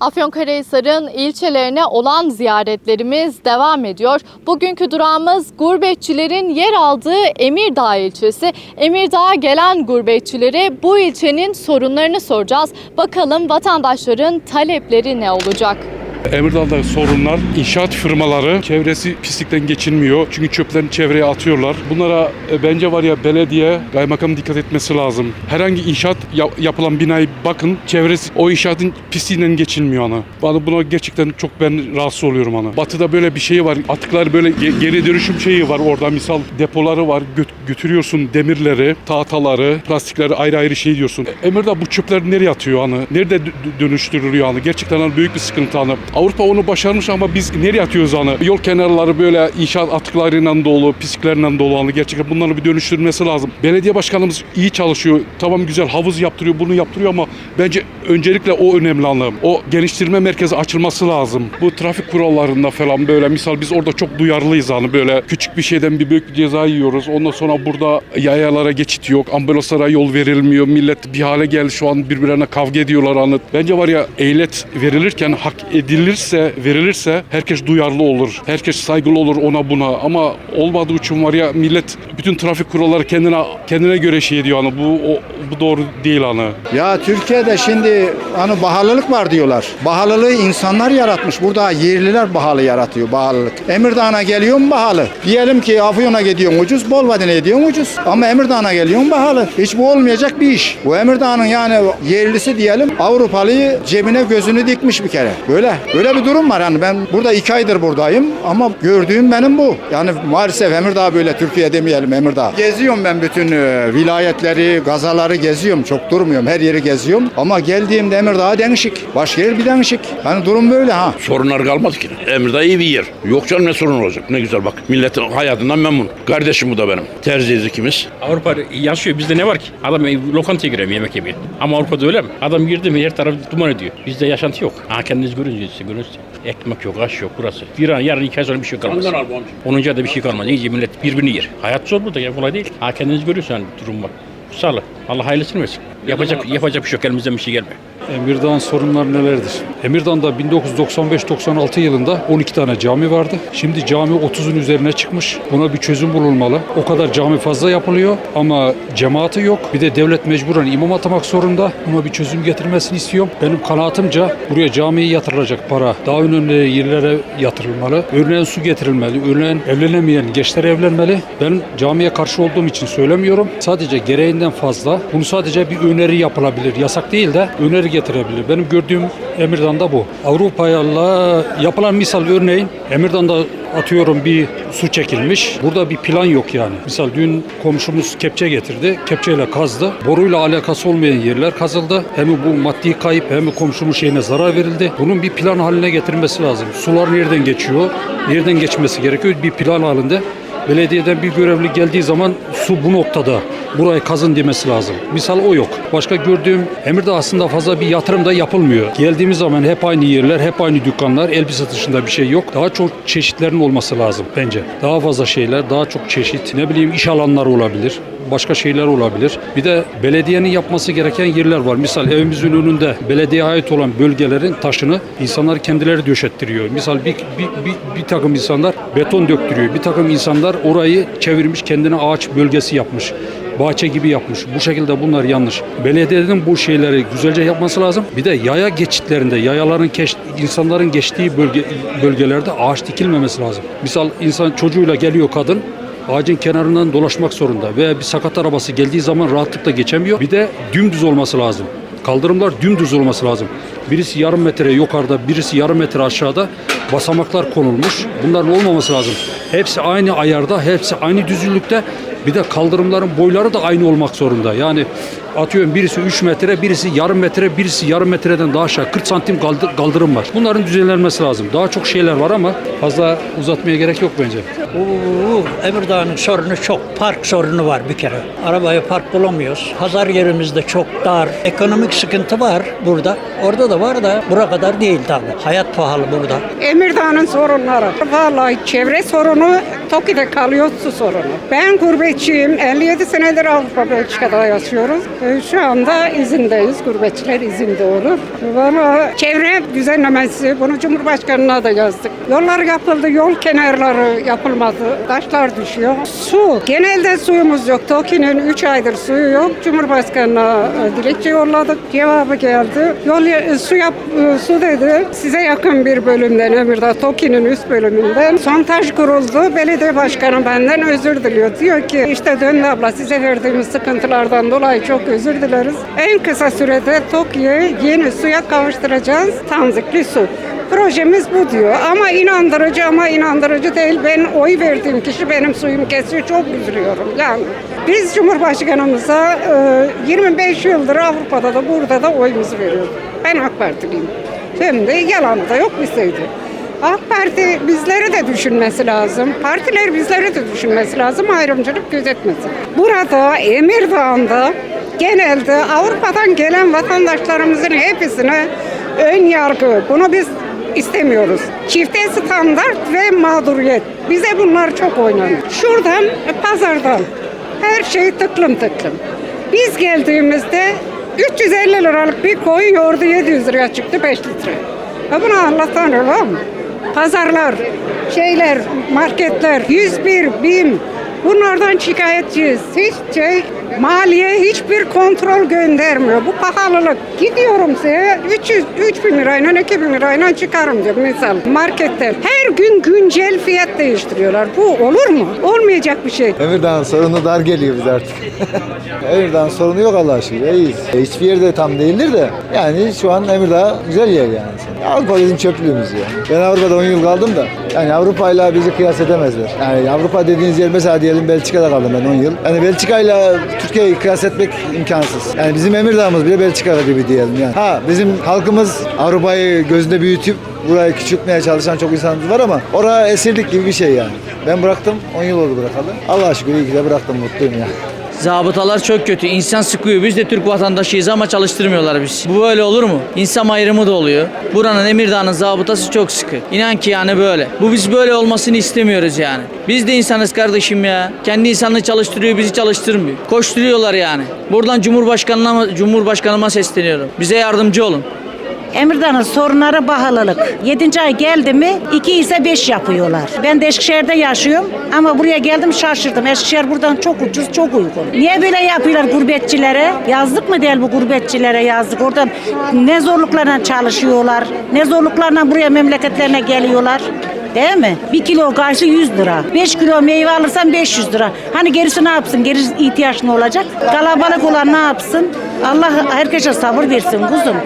Afyonkarahisar'ın ilçelerine olan ziyaretlerimiz devam ediyor. Bugünkü durağımız gurbetçilerin yer aldığı Emirdağ ilçesi. Emirdağ'a gelen gurbetçilere bu ilçenin sorunlarını soracağız. Bakalım vatandaşların talepleri ne olacak? Emirdağ'da sorunlar, inşaat firmaları çevresi pislikten geçinmiyor. Çünkü çöplerini çevreye atıyorlar. Bunlara e, bence var ya belediye, kaymakam dikkat etmesi lazım. Herhangi inşaat ya- yapılan binayı bakın çevresi o inşaatın pisliğinden geçinmiyor ana. Bana buna gerçekten çok ben rahatsız oluyorum ana. Batı'da böyle bir şey var. Atıklar böyle ge- geri dönüşüm şeyi var orada. Misal depoları var. Gö- götürüyorsun demirleri, tahtaları, plastikleri ayrı ayrı şey diyorsun. Emirdağ bu çöpler nereye atıyor anı? Nerede dö- dönüştürülüyor anı? Gerçekten hani büyük bir sıkıntı anı. Avrupa onu başarmış ama biz nereye atıyoruz anı? Yol kenarları böyle inşaat atıklarıyla dolu, pisliklerle dolu anı. Gerçekten bunları bir dönüştürmesi lazım. Belediye başkanımız iyi çalışıyor. Tamam güzel havuz yaptırıyor, bunu yaptırıyor ama bence öncelikle o önemli anı. O geliştirme merkezi açılması lazım. Bu trafik kurallarında falan böyle misal biz orada çok duyarlıyız hani böyle küçük bir şeyden bir büyük bir ceza yiyoruz. Ondan sonra burada yayalara geçit yok. Ambulanslara yol verilmiyor. Millet bir hale geldi şu an birbirlerine kavga ediyorlar anı. Bence var ya ehliyet verilirken hak edilirse verilirse herkes duyarlı olur. Herkes saygılı olur ona buna ama olmadığı için var ya millet bütün trafik kuralları kendine kendine göre şey diyor hani bu o, bu doğru değil hani. Ya Türkiye'de şimdi hani bahalılık var diyorlar. Bahalılığı insanlar yaratmış. Burada yerliler bahalı yaratıyor bahalılık. Emirdağ'a geliyorsun bahalı. Diyelim ki Afyon'a gidiyorsun ucuz, Bolvadin'e gidiyorsun ucuz. Ama Emirdağ'a geliyorsun bahalı. Hiç bu olmayacak bir iş. Bu Emirdağ'ın yani yerlisi diyelim Avrupalıyı cebine gözünü dikmiş bir kere. Böyle böyle bir durum var. Yani ben burada iki aydır buradayım ama gördüğüm benim bu. Yani maalesef Emirdağ böyle Türkiye demeyelim Emirdağ. Geziyorum ben bütün e, vilayetleri, gazaları geziyorum. Çok durmuyorum. Her yeri geziyorum. Ama geldiğimde Emirdağ değişik. Başka yer bir değişik. Yani durum böyle ha. Sorunlar kalmadı ki. Emirdağ iyi bir yer. Yok canım ne sorun olacak? Ne güzel bak. Milletin hayatından memnun. Kardeşim bu da benim. Terziyiz ikimiz. Avrupa yaşıyor. Bizde ne var ki? Adam lokantaya giremiyor yemek yemeye. Ama Avrupa'da öyle mi? Adam girdi mi her taraf duman ediyor. Bizde yaşantı yok. Ha kendiniz görünce işte görünsün. Ekmek yok, aş yok burası. Bir an yarın iki ay sonra bir şey kalmaz. Ondan al bu amca. Onuncu ayda bir şey kalmaz. İyice millet birbirini yer. Hayat zor burada ya kolay değil. Ha kendiniz görüyorsun yani durum bak. Sağlık. Allah hayırlısını versin. Yapacak, yapacak bir şey yok. Elimizden bir şey gelmiyor. Emirdağ'ın sorunları nelerdir? Emirdağ'da 1995-96 yılında 12 tane cami vardı. Şimdi cami 30'un üzerine çıkmış. Buna bir çözüm bulunmalı. O kadar cami fazla yapılıyor ama cemaati yok. Bir de devlet mecburen imam atamak zorunda. Buna bir çözüm getirmesini istiyorum. Benim kanaatimce buraya camiye yatırılacak para daha önemli yerlere yatırılmalı. Örneğin su getirilmeli. Örneğin evlenemeyen gençler evlenmeli. Ben camiye karşı olduğum için söylemiyorum. Sadece gereğinden fazla. Bunu sadece bir öneri yapılabilir. Yasak değil de öneri getirebilir. Benim gördüğüm Emirdağ'da bu. Avrupa'yla yapılan misal örneğin Emirdağ'da atıyorum bir su çekilmiş. Burada bir plan yok yani. Misal dün komşumuz kepçe getirdi. Kepçeyle kazdı. Boruyla alakası olmayan yerler kazıldı. Hem bu maddi kayıp hem komşumun şeyine zarar verildi. Bunun bir plan haline getirmesi lazım. Sular nereden geçiyor? Nereden geçmesi gerekiyor? Bir plan halinde. Belediyeden bir görevli geldiği zaman su bu noktada. Burayı kazın demesi lazım. Misal o yok. Başka gördüğüm Emirdağ aslında fazla bir yatırım da yapılmıyor. Geldiğimiz zaman hep aynı yerler, hep aynı dükkanlar. Elbise dışında bir şey yok. Daha çok çeşitlerin olması lazım bence. Daha fazla şeyler, daha çok çeşit. Ne bileyim iş alanları olabilir. Başka şeyler olabilir. Bir de belediyenin yapması gereken yerler var. Misal evimizin önünde belediyeye ait olan bölgelerin taşını insanlar kendileri döşettiriyor. Misal bir, bir, bir, bir takım insanlar beton döktürüyor. Bir takım insanlar orayı çevirmiş kendine ağaç bölgesi yapmış bahçe gibi yapmış. Bu şekilde bunlar yanlış. Belediyenin bu şeyleri güzelce yapması lazım. Bir de yaya geçitlerinde, yayaların keş, insanların geçtiği bölge, bölgelerde ağaç dikilmemesi lazım. Misal insan çocuğuyla geliyor kadın, ağacın kenarından dolaşmak zorunda veya bir sakat arabası geldiği zaman rahatlıkla geçemiyor. Bir de dümdüz olması lazım. Kaldırımlar dümdüz olması lazım. Birisi yarım metre yukarıda, birisi yarım metre aşağıda basamaklar konulmuş. Bunların olmaması lazım. Hepsi aynı ayarda, hepsi aynı düzlükte. Bir de kaldırımların boyları da aynı olmak zorunda. Yani atıyorum birisi 3 metre, birisi yarım metre, birisi yarım metreden daha aşağı 40 santim kaldı- kaldırım var. Bunların düzenlenmesi lazım. Daha çok şeyler var ama fazla uzatmaya gerek yok bence. Oo, Emirdağ'ın sorunu çok. Park sorunu var bir kere. Arabaya park bulamıyoruz. Pazar yerimizde çok dar. Ekonomik sıkıntı var burada. Orada da var da bura kadar değil tabii. Hayat pahalı burada. Emirdağ'ın sorunları. Vallahi çevre sorunu Toki'de kalıyor su sorunu. Ben gurbetçiyim. 57 senedir Avrupa Belçika'da yaşıyoruz. Şu anda izindeyiz. Gurbetçiler izinde olur. Ama çevre düzenlemesi bunu Cumhurbaşkanı'na da yazdık. Yollar yapıldı, yol kenarları yapılmadı. Taşlar düşüyor. Su. Genelde suyumuz yok. TOKİ'nin 3 aydır suyu yok. Cumhurbaşkanı'na e, dilekçe yolladık. Cevabı geldi. Yol e, su yap e, su dedi. Size yakın bir bölümden Emirdağ TOKİ'nin üst bölümünden sondaj kuruldu. Belediye başkanı benden özür diliyor. Diyor ki işte Dönlü abla size verdiğimiz sıkıntılardan dolayı çok özür dileriz. En kısa sürede TOKİ'ye yeni suya kavuşturacağız. Tanzikli su. Projemiz bu diyor ama inandırıcı ama inandırıcı değil. Ben oy verdiğim kişi benim suyumu kesiyor. Çok üzülüyorum yani. Biz Cumhurbaşkanımıza e, 25 yıldır Avrupa'da da burada da oyumuzu veriyoruz. Ben AK Partiliyim. Hem de yalanı da yok bizeydi. AK Parti bizleri de düşünmesi lazım. Partiler bizleri de düşünmesi lazım. Ayrımcılık gözetmesin. Burada Emirdağ'ında genelde Avrupa'dan gelen vatandaşlarımızın hepsine ön yargı. Bunu biz istemiyoruz. Çifte standart ve mağduriyet. Bize bunlar çok oynanıyor. Şuradan pazardan her şey tıklım tıklım. Biz geldiğimizde 350 liralık bir koyun yoğurdu 700 liraya çıktı 5 litre. Ya bunu Allah'tan reva mı? Pazarlar, şeyler, marketler, 101, BİM bunlardan şikayetçiyiz. Hiç şey, maliye hiçbir kontrol göndermiyor. Bu pahalılık. Gidiyorum size 300, 3000 lirayla 2000 lirayla çıkarım diyor misal marketten. Her gün güncel fiyat değiştiriyorlar. Bu olur mu? Olmayacak bir şey. Emirdağ'ın sorunu dar geliyor bize artık. Emirdağ'ın sorunu yok Allah'a şükür. İyiyiz. E, Hiçbir yerde tam değildir de. Yani şu an Emirdağ güzel yer yani. Avrupa bizim çöplüğümüz ya. Ben Avrupa'da 10 yıl kaldım da. Yani Avrupa'yla bizi kıyas edemezler. Yani Avrupa dediğiniz yer mesela diyelim Belçika'da kaldım ben 10 yıl. Yani Belçika'yla Türkiye'yi kıyas etmek imkansız. Yani bizim Emirdağ'ımız bile Belçika gibi diyelim yani. Ha bizim halkımız Avrupa'yı gözünde büyütüp burayı küçültmeye çalışan çok insanımız var ama oraya esirlik gibi bir şey yani. Ben bıraktım 10 yıl oldu bırakalı. Allah'a şükür iyi ki de bıraktım mutluyum ya. Zabıtalar çok kötü. İnsan sıkıyor. Biz de Türk vatandaşıyız ama çalıştırmıyorlar biz. Bu böyle olur mu? İnsan ayrımı da oluyor. Buranın Emirdağ'ın zabıtası çok sıkı. İnan ki yani böyle. Bu biz böyle olmasını istemiyoruz yani. Biz de insanız kardeşim ya. Kendi insanını çalıştırıyor, bizi çalıştırmıyor. Koşturuyorlar yani. Buradan Cumhurbaşkanıma, Cumhurbaşkanıma sesleniyorum. Bize yardımcı olun. Emirdağ'ın sorunları pahalılık. 7. ay geldi mi 2 ise 5 yapıyorlar. Ben de Eskişehir'de yaşıyorum ama buraya geldim şaşırdım. Eskişehir buradan çok ucuz, çok uygun. Niye böyle yapıyorlar gurbetçilere? Yazdık mı değil bu gurbetçilere yazdık. Oradan ne zorluklarla çalışıyorlar, ne zorluklarla buraya memleketlerine geliyorlar. Değil mi? Bir kilo karşı 100 lira. 5 kilo meyve alırsan 500 lira. Hani gerisi ne yapsın? Gerisi ihtiyaç ne olacak? Kalabalık olan ne yapsın? Allah herkese sabır versin kuzum.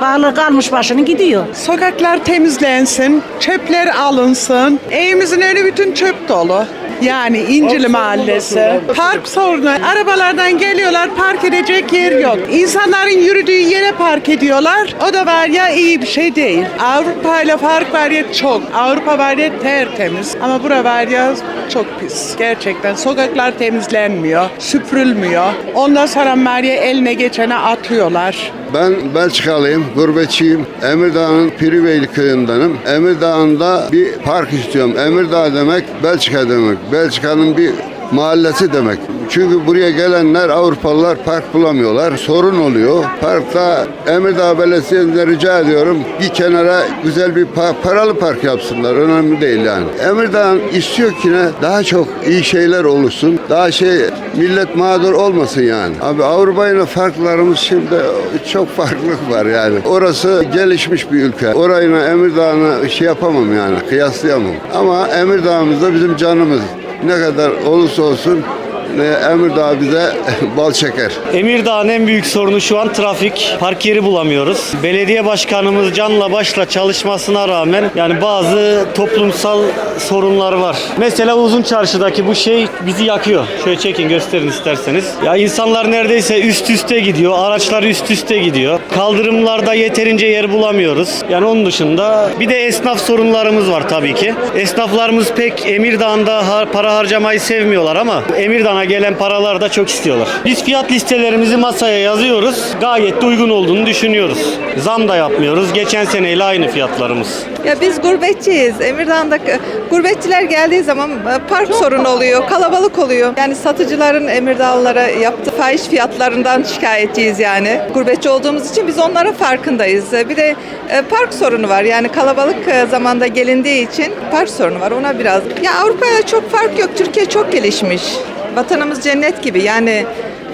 Pahalılık almış başını gidiyor. Sokaklar temizlensin, çöpler alınsın. Evimizin önü bütün çöp dolu. Yani İncili Mahallesi. Park sorunu. Arabalardan geliyorlar park edecek yer yok. İnsanların yürüdüğü yere park ediyorlar. O da var ya iyi bir şey değil. Avrupa ile fark var ya çok. Avrupa var ya tertemiz. Ama bura var ya çok pis. Gerçekten sokaklar temizlenmiyor, süpürülmüyor. Ondan sonra var ya eline geçene atıyorlar. Ben Belçikalıyım, gurbetçiyim. Emirdağ'ın Piriveyli köyündenim. Emirdağ'ında bir park istiyorum. Emirdağ demek Belçika demek. Belçika'nın bir mahallesi demek. Çünkü buraya gelenler Avrupalılar park bulamıyorlar. Sorun oluyor. Parkta Emirdağ Belediyesi'ne rica ediyorum bir kenara güzel bir pa- paralı park yapsınlar. Önemli değil yani. Emirdağ istiyor ki ne? Daha çok iyi şeyler oluşsun. Daha şey millet mağdur olmasın yani. Abi Avrupa ile farklarımız şimdi çok farklılık var yani. Orası gelişmiş bir ülke. Orayla Emirdağ'ını şey yapamam yani kıyaslayamam. Ama Emirdağ'ımız da bizim canımız. Ne kadar olursa olsun e, Emirdağ bize bal çeker. Emirdağ'ın en büyük sorunu şu an trafik. Park yeri bulamıyoruz. Belediye başkanımız canla başla çalışmasına rağmen yani bazı toplumsal sorunlar var. Mesela Uzun Çarşı'daki bu şey bizi yakıyor. Şöyle çekin gösterin isterseniz. Ya insanlar neredeyse üst üste gidiyor. Araçlar üst üste gidiyor. Kaldırımlarda yeterince yer bulamıyoruz. Yani onun dışında bir de esnaf sorunlarımız var tabii ki. Esnaflarımız pek Emirdağ'da har- para harcamayı sevmiyorlar ama Emirdağ'a gelen paralar da çok istiyorlar. Biz fiyat listelerimizi masaya yazıyoruz. Gayet de uygun olduğunu düşünüyoruz. Zam da yapmıyoruz. Geçen seneyle aynı fiyatlarımız. Ya biz gurbetçiyiz. Emirdağ'da gurbetçiler geldiği zaman park sorunu oluyor. Kalabalık kalabalık oluyor. Yani satıcıların Emirdağlılara yaptığı fahiş fiyatlarından şikayetçiyiz yani. Gurbetçi olduğumuz için biz onların farkındayız. Bir de e, park sorunu var. Yani kalabalık e, zamanda gelindiği için park sorunu var. Ona biraz. Ya Avrupa'ya çok fark yok. Türkiye çok gelişmiş. Vatanımız cennet gibi. Yani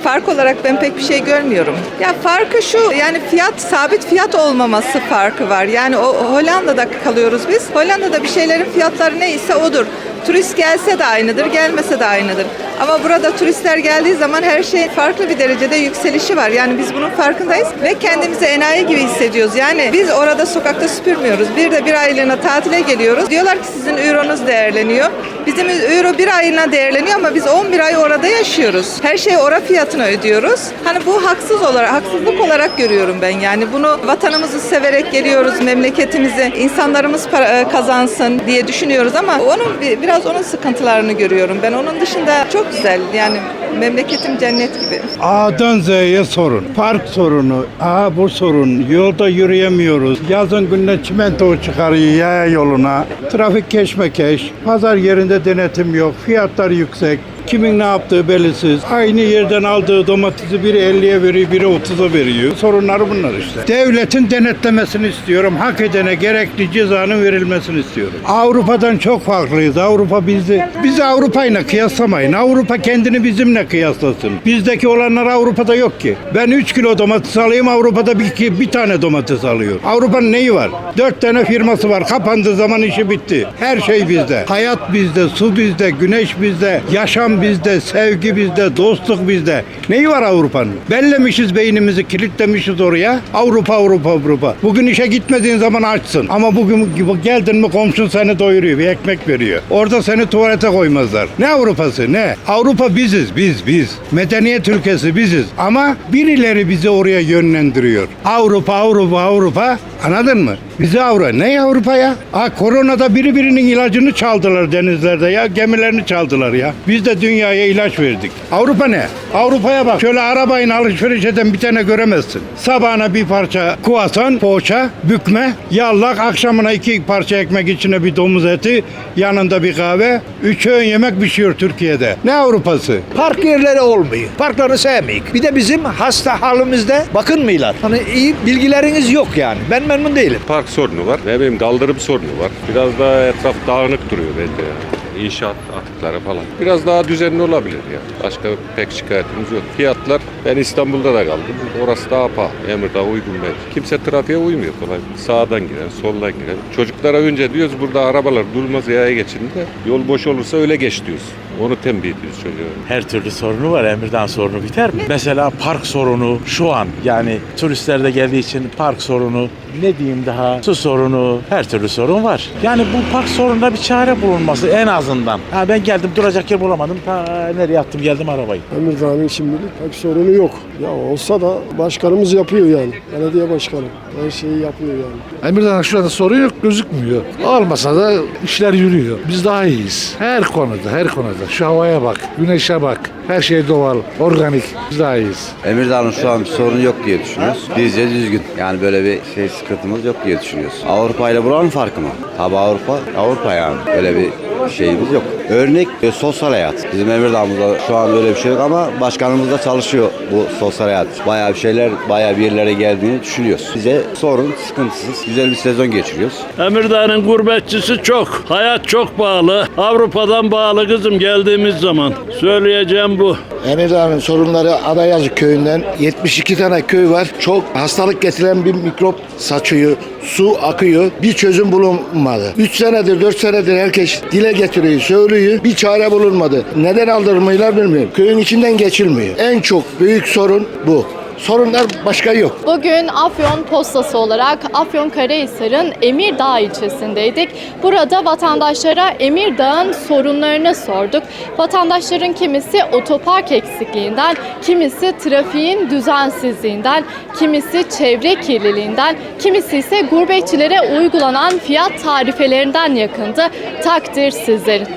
Fark olarak ben pek bir şey görmüyorum. Ya farkı şu yani fiyat sabit fiyat olmaması farkı var. Yani o Hollanda'da kalıyoruz biz. Hollanda'da bir şeylerin fiyatları neyse odur. Turist gelse de aynıdır, gelmese de aynıdır. Ama burada turistler geldiği zaman her şey farklı bir derecede yükselişi var. Yani biz bunun farkındayız ve kendimizi enayi gibi hissediyoruz. Yani biz orada sokakta süpürmüyoruz. Bir de bir aylığına tatile geliyoruz. Diyorlar ki sizin euronuz değerleniyor. Bizim euro bir aylığına değerleniyor ama biz 11 ay orada yaşıyoruz. Her şeyi ora fiyatına ödüyoruz. Hani bu haksız olarak, haksızlık olarak görüyorum ben. Yani bunu vatanımızı severek geliyoruz, memleketimizi, insanlarımız para- e, kazansın diye düşünüyoruz ama onun bir- biraz onun sıkıntılarını görüyorum. Ben onun dışında çok güzel. Yani memleketim cennet gibi. A'dan Z'ye sorun. Park sorunu, A bu sorun. Yolda yürüyemiyoruz. Yazın gününe çimento çıkarıyor yaya yoluna. Trafik keşmekeş. Pazar yerinde denetim yok. Fiyatlar yüksek. Kimin ne yaptığı belirsiz. Aynı yerden aldığı domatesi biri 50'ye veriyor, biri 30'a veriyor. Sorunları bunlar işte. Devletin denetlemesini istiyorum. Hak edene gerekli cezanın verilmesini istiyorum. Avrupa'dan çok farklıyız. Avrupa bizi, bizi Avrupa'yla kıyaslamayın. Avrupa kendini bizimle kıyaslasın. Bizdeki olanlar Avrupa'da yok ki. Ben 3 kilo domates alayım Avrupa'da bir, bir tane domates alıyor. Avrupa'nın neyi var? 4 tane firması var. Kapandığı zaman işi bitti. Her şey bizde. Hayat bizde, su bizde, güneş bizde, yaşam bizde, sevgi bizde, dostluk bizde. Neyi var Avrupa'nın? Bellemişiz beynimizi, kilitlemişiz oraya. Avrupa, Avrupa, Avrupa. Bugün işe gitmediğin zaman açsın. Ama bugün geldin mi komşun seni doyuruyor, bir ekmek veriyor. Orada seni tuvalete koymazlar. Ne Avrupa'sı ne? Avrupa biziz, biz, biz. Medeniyet ülkesi biziz. Ama birileri bizi oraya yönlendiriyor. Avrupa, Avrupa, Avrupa. Anladın mı? Bizi Avrupa. Ne Avrupa ya? Ha, koronada biri birinin ilacını çaldılar denizlerde ya. Gemilerini çaldılar ya. Biz de dünyaya ilaç verdik. Avrupa ne? Avrupa'ya bak. Şöyle arabayla alışveriş eden bir tane göremezsin. Sabahına bir parça kuasan, poğaça, bükme, yallak. Akşamına iki parça ekmek içine bir domuz eti. Yanında bir kahve. Üç öğün yemek pişiyor Türkiye'de. Ne Avrupa'sı? Park yerleri olmuyor. Parkları sevmeyik. Bir de bizim hasta halimizde bakınmıyorlar. Hani iyi bilgileriniz yok yani. Ben memnun değilim. Park sorunu var. Ne bileyim kaldırım sorunu var. Biraz daha etraf dağınık duruyor bence yani. İnşaat atıkları falan. Biraz daha düzenli olabilir ya. Başka pek şikayetimiz yok. Fiyatlar ben İstanbul'da da kaldım. Orası daha pahalı. Emirdağ uygun bence. Kimse trafiğe uymuyor kolay. Sağdan giren, soldan giren. Çocuklara önce diyoruz burada arabalar durmaz yaya geçin de yol boş olursa öyle geç diyoruz. Onu tembih ediyoruz çocuğa. Her türlü sorunu var. Emirdağ sorunu biter mi? Mesela park sorunu şu an yani turistler de geldiği için park sorunu ne diyeyim daha su sorunu her türlü sorun var. Yani bu park sorununa bir çare bulunması en azından. Ha ben geldim duracak yer bulamadım. Ta nereye attım geldim arabayı. Emirdağ'ın şimdilik pek sorunu yok. Ya olsa da başkanımız yapıyor yani. Belediye başkanı. Her şeyi yapıyor yani. Emirdağ'ın şu anda sorun yok gözükmüyor. Olmasa da işler yürüyor. Biz daha iyiyiz. Her konuda, her konuda. Şu havaya bak, güneşe bak. Her şey doğal, organik. Biz daha iyiyiz. Emirdağ'ın şu an bir sorunu yok diye düşünüyoruz. Bizce düzgün. Yani böyle bir şey sıkıntımız yok diye düşünüyoruz. Avrupa ile buranın farkı mı? Tabi Avrupa, Avrupa yani. Öyle bir şeyimiz yok. Örnek e, sosyal hayat. Bizim Emirdağ'ımızda şu an böyle bir şey yok ama başkanımız da çalışıyor bu sosyal hayat. Bayağı bir şeyler, bayağı bir yerlere geldiğini düşünüyoruz. Bize sorun, sıkıntısız, güzel bir sezon geçiriyoruz. Emirdağ'ın gurbetçisi çok. Hayat çok pahalı. Avrupa'dan bağlı kızım geldiğimiz zaman. Söyleyeceğim bu. Emirdağ'ın sorunları Adayazık köyünden 72 tane köy var. Çok hastalık getiren bir mikrop saçıyor. Su akıyor. Bir çözüm bulunmadı. 3 senedir 4 senedir herkes dile getiriyor, söylüyor. Bir çare bulunmadı. Neden aldırmıyorlar bilmiyorum. Köyün içinden geçilmiyor. En çok büyük sorun bu. Sorunlar başka yok. Bugün Afyon Postası olarak Afyonkarahisar'ın Emirdağ ilçesindeydik. Burada vatandaşlara Emirdağ'ın sorunlarını sorduk. Vatandaşların kimisi otopark eksikliğinden, kimisi trafiğin düzensizliğinden, kimisi çevre kirliliğinden, kimisi ise gurbetçilere uygulanan fiyat tarifelerinden yakındı. Takdir sizlerin.